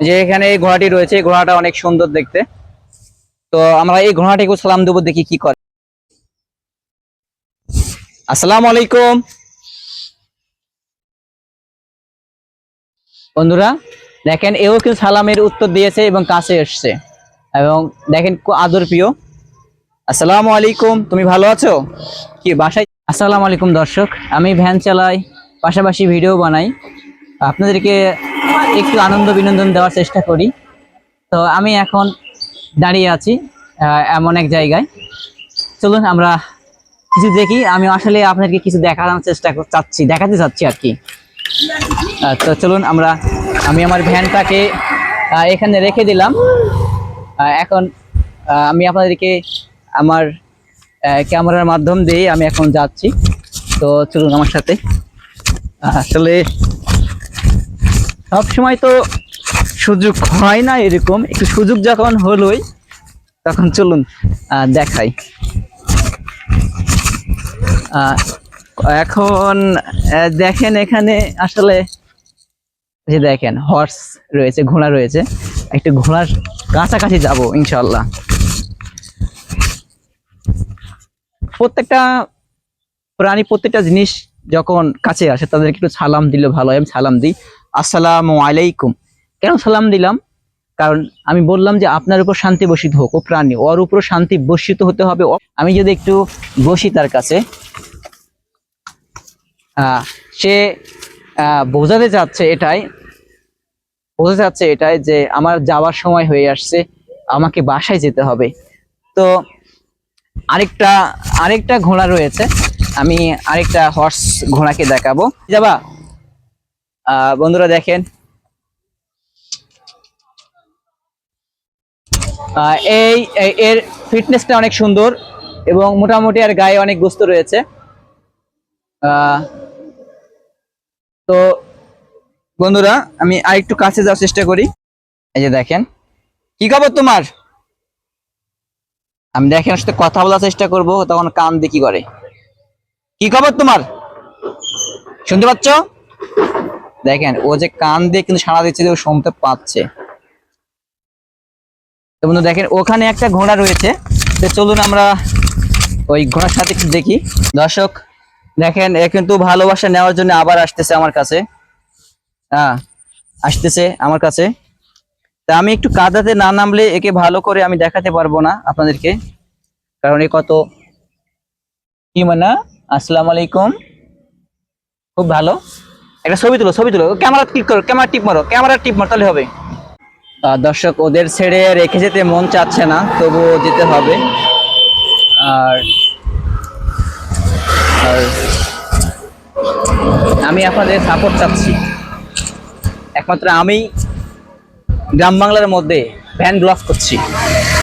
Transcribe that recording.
যে এখানে এই ঘোড়াটি রয়েছে, এই ঘোড়াটা অনেক সুন্দর দেখতে। তো আমরা এই ঘোড়াটিকে সালাম দেবো দেখি কি করে। আসসালামু আলাইকুম। বন্ধুরা, দেখেন এও কিন্তু সালামের উত্তর দিয়েছে এবং কাছে এসছে। এবং দেখেন আদর প্রিয়। আসসালামু আলাইকুম, তুমি ভালো আছো? কি, বাসায়? আসসালামু আলাইকুম দর্শক, আমি ভ্যান চালাই, পাশাপাশি ভিডিও বানাই। আপনাদেরকে একটু আনন্দ বিনোদন দেওয়ার চেষ্টা করি। তো আমি এখন দাঁড়িয়ে আছি এমন এক জায়গায়। চলুন আমরা কিছু দেখি। আমি আসলে আপনাদেরকে কিছু দেখানোর চেষ্টা চাচ্ছি, দেখাতে চাচ্ছি আর কি। তো চলুন আমরা, আমি আমার ভ্যানটাকে এখানে রেখে দিলাম। এখন আমি আপনাদেরকে আমার ক্যামেরার মাধ্যম দিয়ে আমি এখন যাচ্ছি। তো চলুন আমার সাথে। আসলে সব সময় তো সুযোগ হয় না এরকম। একটু সুযোগ যখন হলোই, তখন চলুন দেখাই। এখন দেখেন এখানে আসলে যে দেখেন হর্স রয়েছে, ঘোড়া রয়েছে। একটু ঘোড়ার কাছাকাছি যাব ইনশাল্লাহ প্রত্যেকটা প্রাণী, প্রত্যেকটা জিনিস যখন কাছে আসে, তাদেরকে একটু সালাম দিলে ভালো হয়, আমি সালাম দিই। আসসালামু আলাইকুম। কেন সালাম দিলাম? কারণ আমি বললাম যে আপনার উপর শান্তি বসিত হোক, ও প্রাণী। ওর উপর শান্তি বসিত হতে হবে। আমি যদি একটু বসি তার কাছে। সে বোঝাতে চাচ্ছে এটাই, বোঝাতে চাচ্ছে এটাই যে আমার যাওয়ার সময় হয়ে আসছে, আমাকে বাসায় যেতে হবে। তো আরেকটা আরেকটা ঘোড়া রয়েছে। আমি আরেকটা হর্স ঘোড়াকে দেখাবো। যাবা? বন্ধুরা দেখেন। এই এর ফিটনেসটা অনেক সুন্দর এবং মোটামুটি আর গায়ে অনেক গোস্ত রয়েছে। তো বন্ধুরা, আমি আরেকটু কাছে যাওয়ার চেষ্টা করি। এই যে দেখেন। কি খবর তোমার? আমি দেখেন সাথে কথা বলার চেষ্টা করব, তখন কান দিয়ে কি করে। কি খবর তোমার? শুনতে পাচ্ছ? দেখেন, ও যে কান দিয়ে কিন্তু সাড়া দিচ্ছে যে ও শুনতে পাচ্ছে। বন্ধু, দেখেন, ওখানে একটা ঘোড়া রয়েছে। তো চলুন আমরা ওই ঘোড়ার সাথে একটু দেখি। দর্শক, দেখেন, এ কিন্তু ভালোবাসা নেওয়ার জন্য আবার আসতেছে আমার কাছে। হ্যাঁ আসতেছে আমার কাছে। তা আমি একটু কাদাতে না নামলে একে ভালো করে আমি দেখাতে পারব না আপনাদেরকে। কারণ এ কত কি মানা? আসসালামু আলাইকুম। খুব ভালো। একটা ছবি তুলো ছবি তুলো। ক্যামেরা ক্লিক করো, ক্যামেরা টিপ মারো, ক্যামেরা টিপ মারো তাহলে হবে। দর্শক, ওদের ছেড়ে রেখে যেতে মন চাচ্ছে না, তবুও যেতে হবে। আর আর আমি আপনাদের সাপোর্ট চাচ্ছি। একমাত্র আমি গ্রাম বাংলার মধ্যে ভ্যান ব্লক করছি।